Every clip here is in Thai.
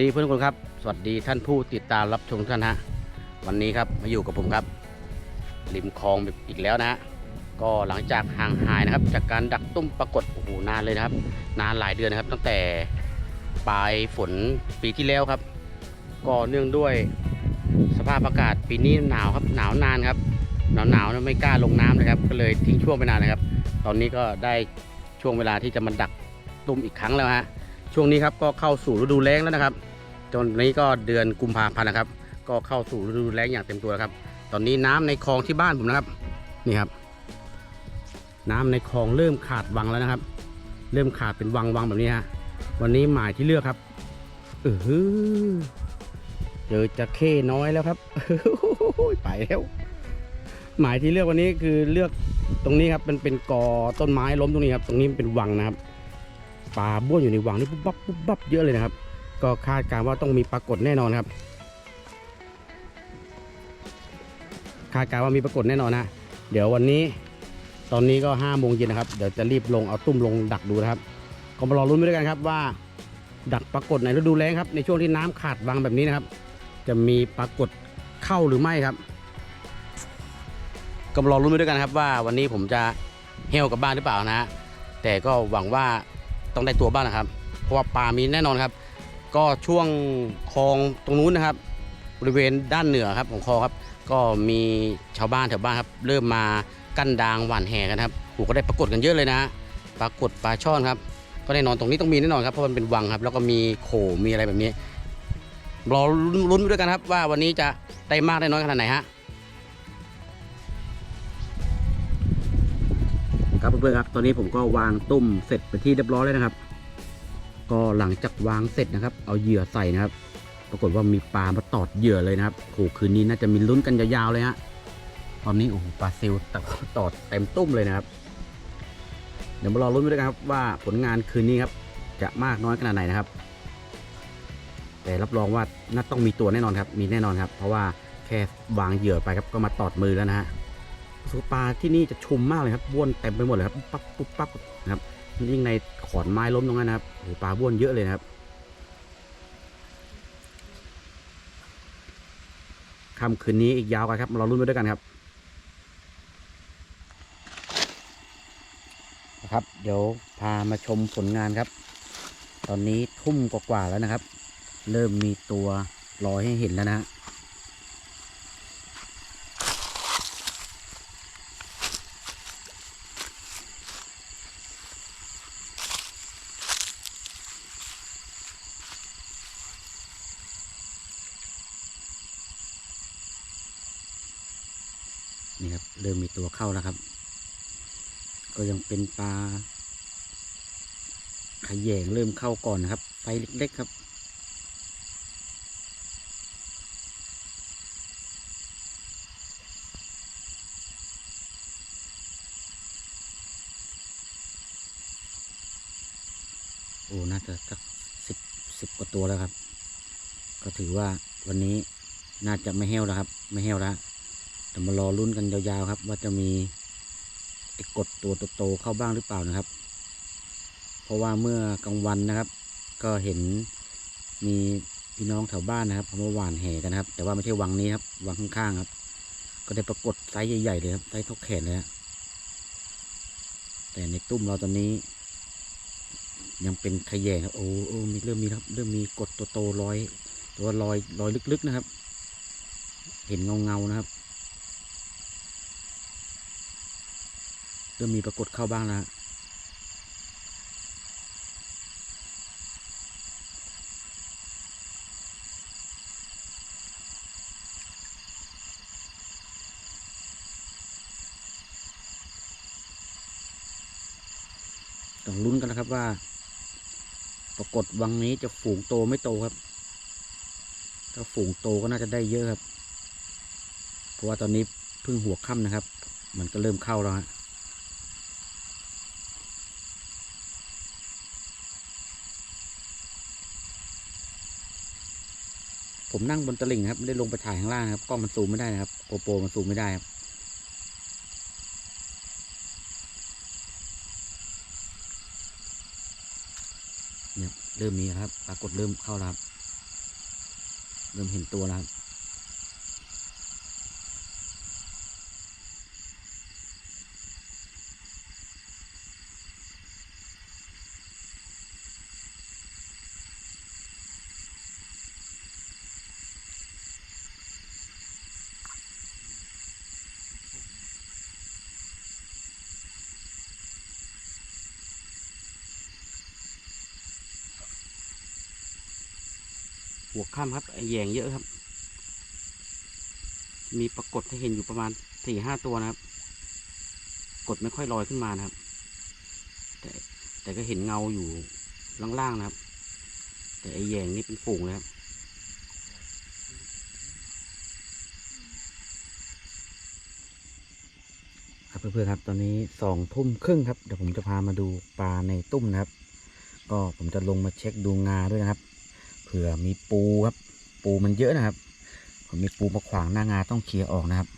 ดีเพื่อนทุกคนครับ สวัสดีท่านผู้ติดตามรับชมท่านฮะ วันนี้ครับมาอยู่กับผมครับ ริมคลองอีกแล้วนะฮะ ก็หลังจากห่างหายนะครับ จากการดักตุ้มปรากฏโอ้โหนานเลยนะครับ นานหลายเดือนนะครับ ตั้งแต่ปลายฝนปีที่แล้วครับ ก็เนื่องด้วยสภาพอากาศปีนี้หนาวครับหนาวนานครับ หนาวหนาวๆนไม่กล้าลงน้ำเลยครับ ก็เลยทิ้งช่วงไปนานนะครับ ตอนนี้ก็ได้ช่วงเวลาที่จะมาดักตุ้มอีกครั้งแล้วฮะ ช่วงนี้ครับก็เข้าสู่ฤดูแล้งแล้วนะครับจนนี้ก็เดือนกุมภาพันธ์นะครับ ก็เข้าสู่ฤดูแล้งอย่างเต็มตัวแล้วครับ ตอนนี้น้ำในคลองที่บ้านผมนะครับนี่ครับ น้ำในคลองเริ่มขาดวังแล้วนะครับ เริ่มขาดเป็นวังวังแบบนี้ฮะวันนี้หมายที่เลือกครับเออหือเจอจะเข้น้อยแล้วครับไปแล้วหมายที่เลือกวันนี้คือเลือกตรงนี้ครับมันเป็นกอต้นไม้ล้มตรงนี้ครับ ตรงนี้มันเป็นวังนะครับ ปลาบ้วนอยู่ในวังนี่ปุ๊บปั๊บปุ๊บปั๊บเยอะเลยนะครับ ก็คาดการ์ว่าต้องมีปรากฏแน่นอนครับ คาดการ์ว่ามีปรากฏแน่นอนนะเดี๋ยววันนี้ตอนนี้ก็ห้าโมงเย็นนะครับเดี๋ยวจะรีบลงเอาตุ้มลงดักดูนะครับ ก็มารอรุ้นไปด้วยกันครับว่า ดักปรากฏในฤดูแล้งครับในช่วงที่น้ำขาดวังแบบนี้นะครับ จะมีปรากฏเข้าหรือไม่ครับ ก็มารอรุ้นไปด้วยกันครับว่าวันนี้ผมจะเฮลกับบ้านหรือเปล่านะ แต่ก็หวังว่า ต้องได้ตัวบ้างนะครับ เพราะว่าปลามีแน่นอนครับ ก็ช่วงคลองตรงนู้นนะครับ บริเวณด้านเหนือครับของคลองครับ ก็มีชาวบ้านแถวบ้านครับ เริ่มมากั้นดางหว่านแห่กันครับโอ้ก็ได้ปรากฏกันเยอะเลยนะ ปรากฏปลาช่อนครับ ก็แน่นอนตรงนี้ต้องมีแน่นอนครับเพราะมันเป็นวังครับ แล้วก็มีโขมีอะไรแบบนี้รอลุ้นด้วยกันครับ ว่าวันนี้จะได้มากได้น้อยขนาดไหนฮะ ครับเพื่อนๆครับ ตอนนี้ผมก็วางตุ้มเสร็จไปที่เรียบร้อยแล้วนะครับ ก็หลังจากวางเสร็จนะครับ เอาเหยื่อใส่นะครับ ปรากฏว่ามีปลามาตอดเหยื่อเลยนะครับโหคืนนี้น่าจะมีลุ้นกันยาวๆเลยฮะตอนนี้โอ้โหปลาซิลตอดเต็มตุ้มเลยนะครับ เดี๋ยวมารอลุ้นไปด้วยกันครับว่าผลงานคืนนี้ครับ จะมากน้อยขนาดไหนนะครับ แต่รับรองว่าน่าต้องมีตัวแน่นอนครับ มีแน่นอนครับ เพราะว่าแค่วางเหยื่อไปครับก็มาตอดมือแล้วนะฮะ สุปลาที่นี่จะชุมมากเลยครับบ้วนเต็มไปหมดเลยครับปุ๊บปั๊บปุ๊บปั๊บนะครับยิ่งในขอนไม้ล้มตรงนั้นนะครับโอ้ปลาบ้วนเยอะเลยนะครับค่ำคืนนี้อีกยาวกันครับ เราลุ้นไปด้วยกันครับนะครับ เดี๋ยวพามาชมผลงานครับ ตอนนี้ทุ่มกว่าๆแล้วนะครับ เริ่มมีตัวลอยให้เห็นแล้วนะ ครับ เริ่มมีตัวเข้าแล้วครับ ก็ยังเป็นปลาขยงเริ่มเข้าก่อนนะครับ ไฟเล็กๆครับ โอ้ น่าจะสักสิบสิบกว่าตัวแล้วครับ ก็ถือว่าวันนี้น่าจะไม่แห้วแล้วครับ ไม่แห้วแล้ว ดี๋ยวมารอรุ่นกันยาวๆครับ ว่าจะมีไอ้กดตัวโตๆเข้าบ้างหรือเปล่านะครับ เพราะว่าเมื่อกลางวันนะครับ ก็เห็นมีพี่น้องแถวบ้านนะครับเขามาหว่านแห่กันนะครับ แต่ว่าไม่ใช่วังนี้ครับวังข้างๆครับ ก็ได้ปรากฏไซส์ใหญ่ๆเลยครับไซส์เท่าแขนเลยฮะแต่ในตุ้มเราตอนนี้ ยังเป็นขยงครับโอ้โอ้มีเริ่มมีครับ เริ่มมีกดตัวโตลอยตัวลอยลอยลึกๆนะครับ เห็นเงาๆนะครับ เริ่มมีปรากฏเข้าบ้างแล้วต้องลุ้นกันนะครับว่า ปรากฏวังนี้จะฝูงโตไม่โตครับ ถ้าฝูงโตก็น่าจะได้เยอะครับ เพราะว่าตอนนี้เพิ่งหัวค่ำนะครับ มันก็เริ่มเข้าแล้วฮะ ผมนั่งบนตลิ่งครับไม่ได้ลงไปถ่ายข้างล่างครับกล้องมันซูมไม่ได้นะครับโกโปรมันซูมไม่ได้ครับเนี่ยเริ่มมีครับ ปรากฏเริ่มเข้าแล้วครับ เริ่มเห็นตัวแล้วครับ หัวข้ามครับไอแยงเยอะครับ มีปรากฏให้เห็นอยู่ประมาณสี่ห้าตัวนะครับ กดไม่ค่อยลอยขึ้นมานะครับ แต่แต่ก็เห็นเงาอยู่ล่างๆนะครับ แต่ไอแยงนี่เป็นฝูงเลยครับครับเพื่อนๆครับตอนนี้สองทุ่มครึ่งครับเดี๋ยวผมจะพามาดูปลาในตุ้มนะครับ ก็ผมจะลงมาเช็คดูงาด้วยนะครับ เผื่อมีปูครับ ปูมันเยอะนะครับผมมีปูมาขวางหน้างาต้องเคลียร์ออกนะครับ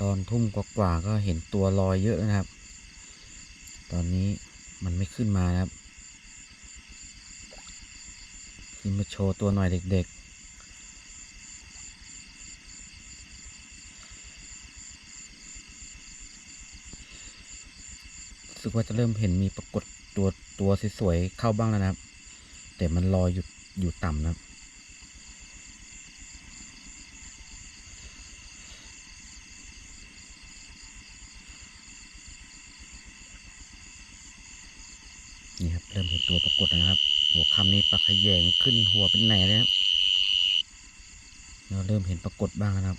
ตอนทุ่มกว่าๆก็เห็นตัวลอยเยอะนะครับ ตอนนี้มันไม่ขึ้นมานะครับ ขึ้นมาโชว์ตัวหน่อยเด็กๆ สึกว่าจะเริ่มเห็นมีปรากฏตัวตัวสวยๆเข้าบ้างแล้วนะครับ แต่มันลอยอยู่อยู่ต่ำนะครับ นี่ครับ เริ่มเห็นตัวปรากฏนะครับ หัวคำนี้ปลาขยงขึ้นหัวเป็นแหน่เลยครับเราเริ่มเห็นปรากฏบ้างนะครับ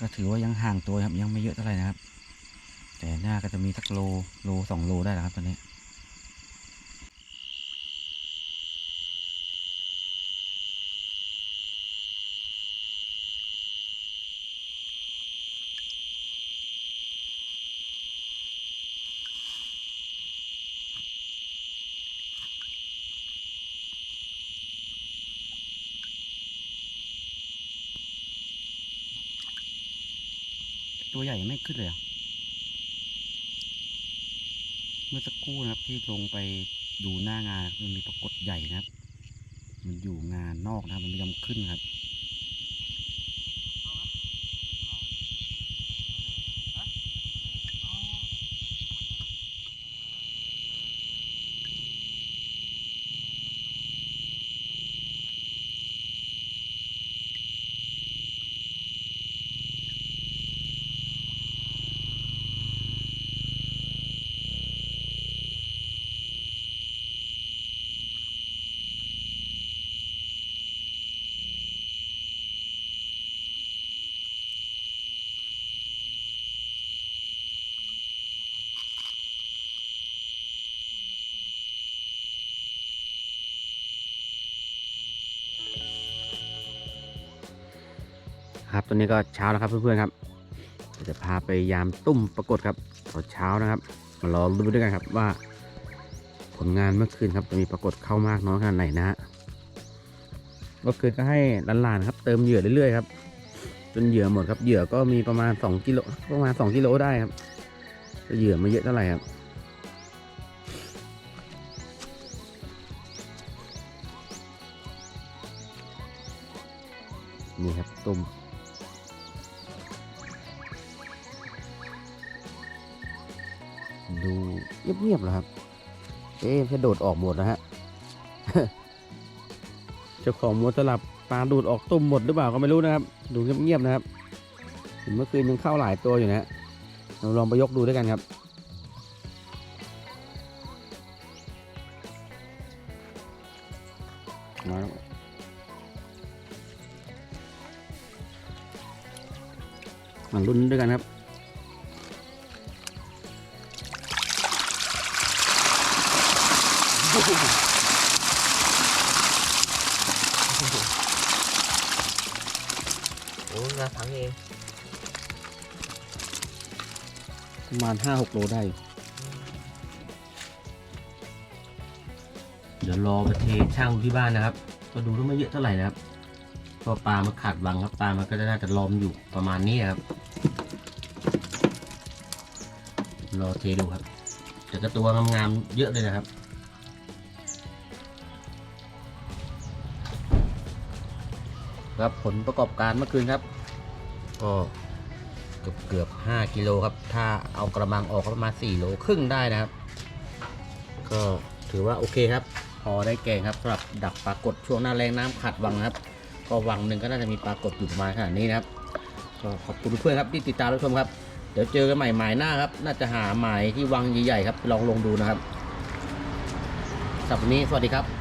ก็ถือว่ายังห่างตัวครับยังไม่เยอะเท่าไหร่นะครับ แต่หน้าก็จะมีสักโลโลสองโลได้แล้วครับตอนนี้ ตัวใหญ่ไม่ขึ้นเลย เมื่อสักครู่นะครับที่ลงไปดูหน้างานมันมีปรากฏใหญ่นะครับ มันอยู่งานนอกนะครับ มันไม่ยอมขึ้นครับ ครับตอนนี้ก็เช้าแล้วครับเพื่อนๆครับจะพาไปยามตุ้มปรากฏครับตอนเช้านะครับ มารอดูด้วยกันครับว่า ผลงานเมื่อคืนครับจะมีปรากฏเข้ามากน้อยขนาดไหนนะฮะเมื่อคืนก็ให้หลานๆครับ เติมเหยื่อเรื่อยๆครับจนเหยื่อหมดครับเหยื่อก็มีประมาณ2กิโลประมาณ2กิโลได้ครับเหยื่อไม่เยอะเท่าไหร่ครับนี่ครับตุ้มูเงียบๆแล้วครับ เอ๊ะจะโดดออกหมดนะฮะเจ้าของมัวตลับตาดูดออกตุ่มหมดหรือเปล่าก็ไม่รู้นะครับ ดูเงียบๆนะครับเห็นเมื่อคืนยังเข้าหลายตัวอยู่นะฮะเราลองไปยกดูด้วยกันครับมามาลุ้นด้วยกันครับ โอ้งาพังเองประมาณห้าหกโลได้ เดี๋ยวรอไปเทช่างที่บ้านนะครับ ก็ดูว่าไม่เยอะเท่าไหร่นะครับเพอปลามันขาดวังครับปลามันก็จะน่าจะล้อมอยู่ประมาณนี้ครับ รอเทดูครับแต่ก็ตัวงามๆเยอะเลยนะครับ ครับผลประกอบการเมื่อคืนครับก็เกือบเกือบห้ากิโลครับ ถ้าเอากระมังออกประมาณสี่โลครึ่งได้นะครับ ก็ถือว่าโอเคครับ พอได้แกงครับสำหรับดักปลากดช่วงหน้าแรงน้ำขัดวังครับ ก็วังหนึ่งก็น่าจะมีปลากดอยู่ประมาณขนาดนี้นะครับก็ขอบคุณเพื่อนครับที่ติดตามรับชมครับ เดี๋ยวเจอกันใหม่หมายหน้าครับ น่าจะหาหมายที่วังใหญ่ๆครับลองลงดูนะครับสำหรับวันนี้สวัสดีครับ